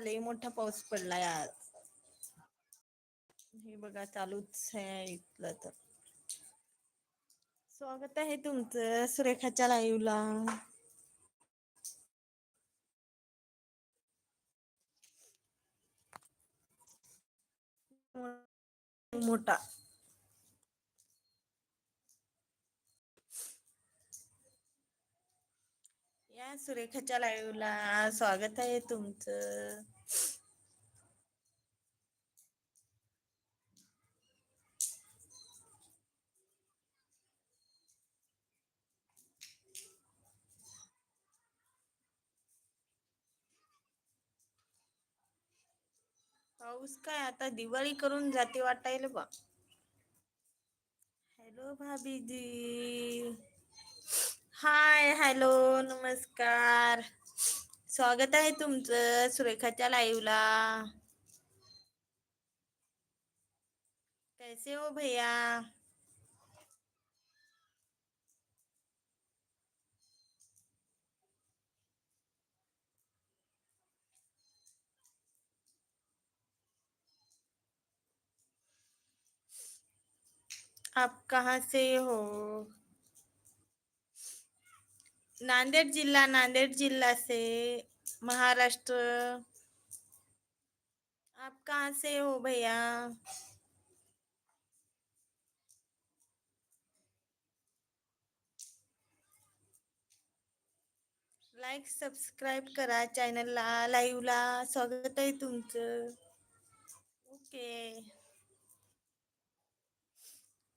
लय मोठा पाऊस पडलाय आज हे बघा चालूच आहे इथलं तर. स्वागत आहे तुमचं सुरेखाच्या लाईव्हला मोठा. सुरेखाच्या लाईव्ह स्वागत आहे तुमचं. पाऊस काय आता? दिवाळी करून जाते वाटायला बा. हॅलो भाभीजी. हाय हॅलो नमस्कार. स्वागत आहे तुमचं सुरेखाच्या लाईव्हला कैसे हो भैया? आप कहाँ से हो? नांदेड़ जिल्हा नांदेड़ जिल्हा से महाराष्ट्र. आप कहाँ से हो भैया? लाईक सबस्क्राईब करा चॅनलला लाईव्हला स्वागत आहे तुमचं. ओके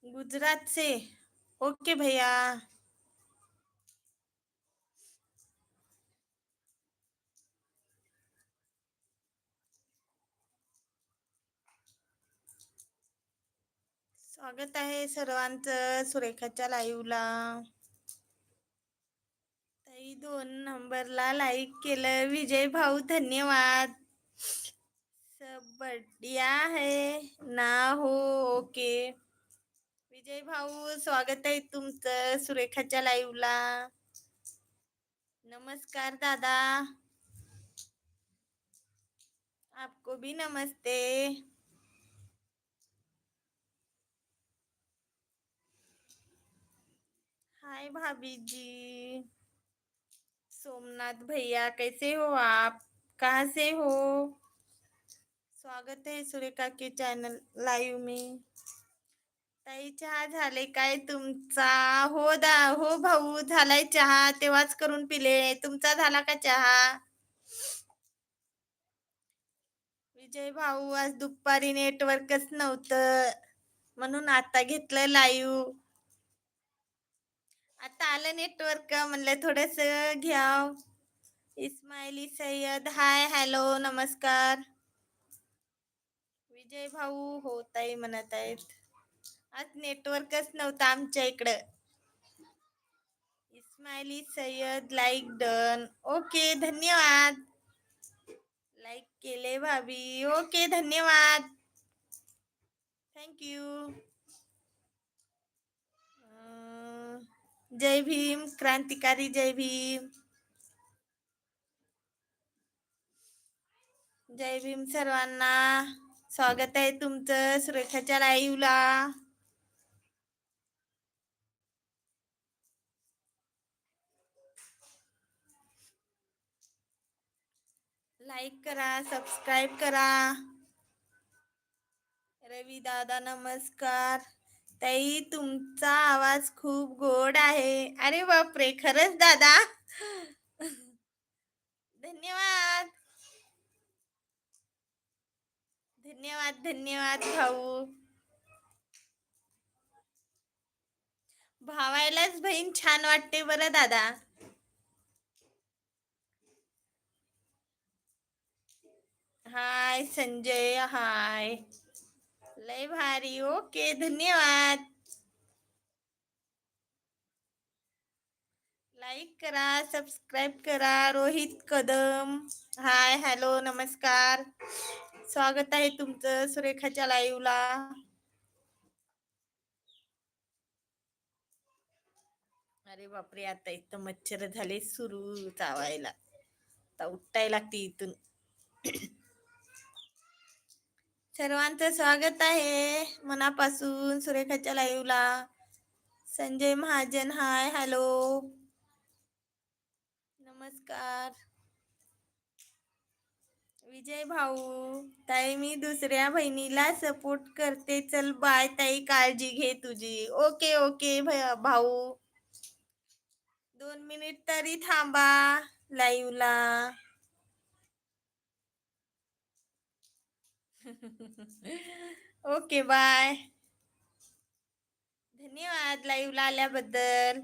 गुजरात से. ओके भैया. स्वागत आहे सर्वांचं सुरेखाच्या लाईव्हला ताई दोन नंबरला लाईक केलं. विजय भाऊ धन्यवाद. सब बढ़िया है. ना हो ओके. विजय भाऊ स्वागत आहे तुमचं सुरेखाच्या लाईव्हला नमस्कार दादा. आपको भी नमस्ते. हाय भाभी जी सोमनाथ भैया कैसे हो आप? कहाँ से हो? स्वागत है सुरेखा के चॅनल लाईव्ह में. ताई चहा झाले काय तुमचा? हो दा हो भाऊ झालाय चहा. तेव्हाच करून पिले. तुमचा झाला का चहा? विजय भाऊ आज दुपारी नेटवर्कच नव्हतं. म्हणून आता घेतलं लाईव्ह आता आलं नेटवर्क म्हणलं थोडस घ्याव. इस्माइली सय्यद हाय हॅलो नमस्कार. विजय भाऊ होत आहे म्हणत आहेत. आज नेटवर्कच नव्हतं आमच्या इकडं. Ismaili Sayyed like done okay धन्यवाद. लाईक केले भाभी. ओके धन्यवाद. थँक्यू जय भीम क्रांतिकारी जय भीम. जय भीम सर्वांना. स्वागत आहे तुमचं सुरेखाच्या लाईव्हला लाईक करा सबस्क्राईब करा. रवी दादा नमस्कार. ताई तुमचा आवाज खूप गोड आहे. अरे बापरे! खरंच दादा. धन्यवाद. धन्यवाद धन्यवाद भाऊ. भावायलाच बहीण छान वाटते बरं दादा. हाय संजय हाय. लय भारी ओके धन्यवाद. लाईक करा सबस्क्राईब करा रोहित कदम. हाय हॅलो नमस्कार. स्वागत आहे तुमचं सुरेखाच्या लाईव्हला अरे बापरे आता इथं मच्छर झाले सुरू चावायला. आता उठायला लागते इथून. सर्वांचं स्वागत आहे मनापासून सुरेखाच्या लाईव्हला. Sanjay Mahajan hi hello. नमस्कार. विजय भाऊ ताई मी दुसऱ्या बहिणीला सपोर्ट करते. चल बाय ताई काळजी घे तुझी. ओके ओके भाऊ. दोन मिनिट तरी थांबा लाईव्हला. Okay bye. धन्यवाद लाईव्हला आल्याबद्दल.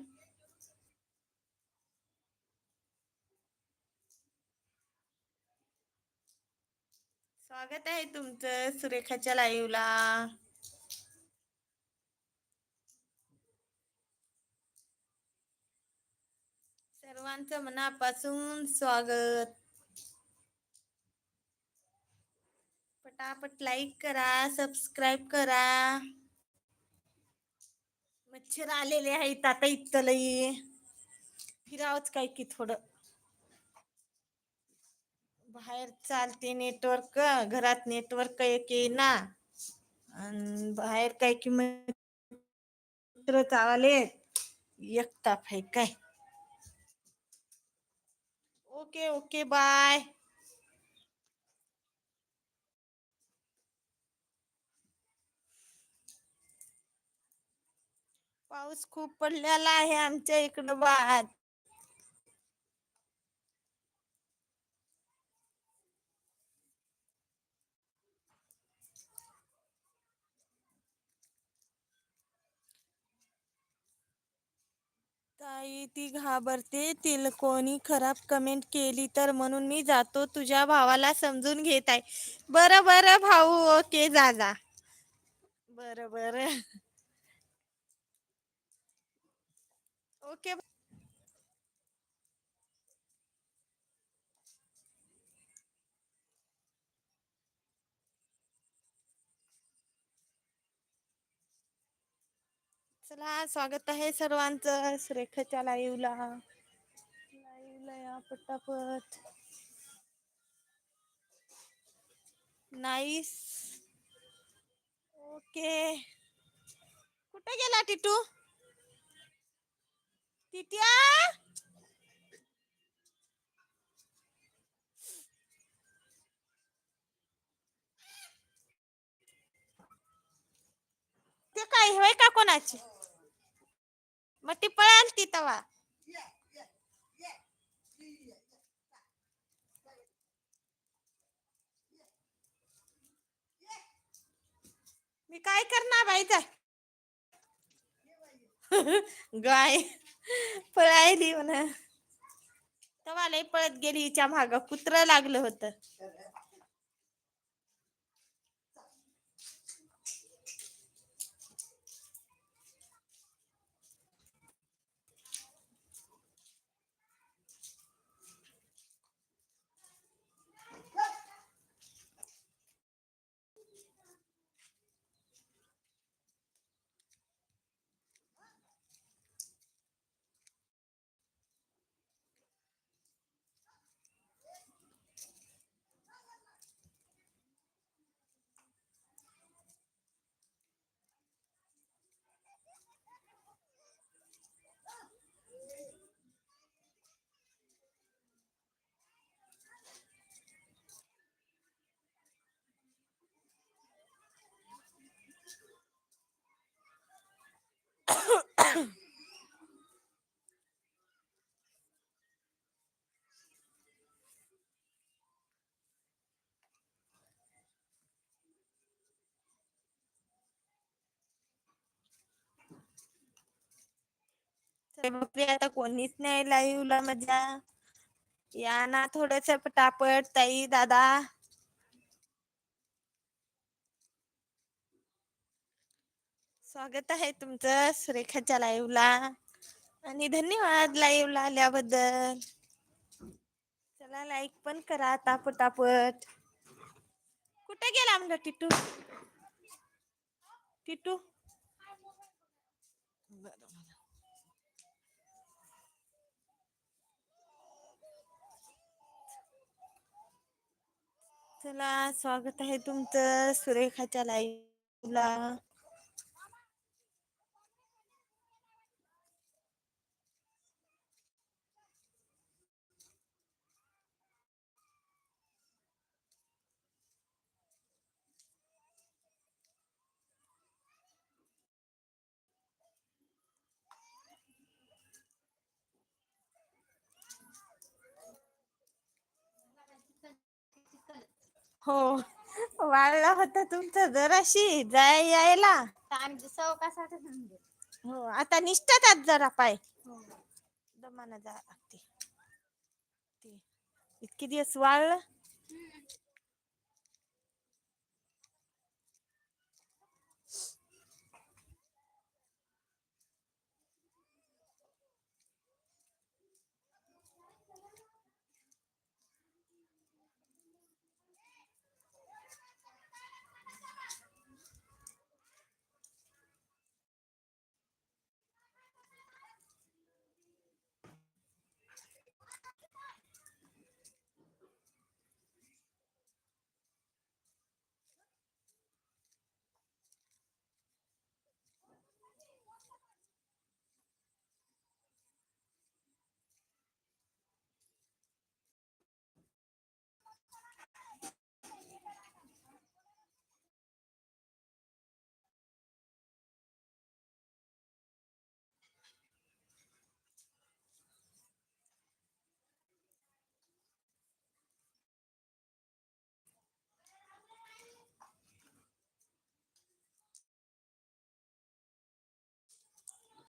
स्वागत आहे तुमचं सुरेखाच्या लाईव्हला. सर्वांचं मनापासून स्वागत. पटापट लाईक करा सबस्क्राईब करा. मच्छर आलेले आहेत आता इथं लई फिरावच काय की थोडं. बाहेर चालते नेटवर्क घरात नेटवर्क एक ना बाहेर काय की मित्र चावले एक ताप आहे काय. Okay okay bye. पाऊस खूप पडलेला आहे आमच्या इकडं बाद ताई ती घाबरते. तिला कोणी खराब कमेंट केली तर म्हणून मी जातो. तुझ्या भावाला समजून घेत आहे. बरं बरं भाऊ. ओके जा जा. बरं बरं. ओके. चला स्वागत आहे सर्वांचं रेखाच्या लाईव्हला लाईव्हला या पटापट. नाईस ओके कुठे गेला टिटू? टिट्या ते काय होय का कोणाची? मग ती पळाल ती तवा. मी काय करणार बाई तर? गाय. पळायली म्हणा. तवा लय पळत गेली हिच्या माग कुत्र लागलं होतं अरे बापरे आता कोणीच नाही लाईव्हला मजा या ना थोडस पटापट ताई दादा. स्वागत आहे तुमचं सुरेखाच्या लाईव्हला आणि धन्यवाद लाईव्हला आल्याबद्दल. चला लाईक पण करा आता पटापट. कुठे गेला म्हणलं टिटू? टिटू? चला स्वागत आहे तुमचं सुरेखाच्या लाईव्हला हो. वाढला होता तुमचा जराशी जाय यायला. हो आता निष्ठातात जरा पाय. दमाना जा लागते इतके दिवस वाळलं.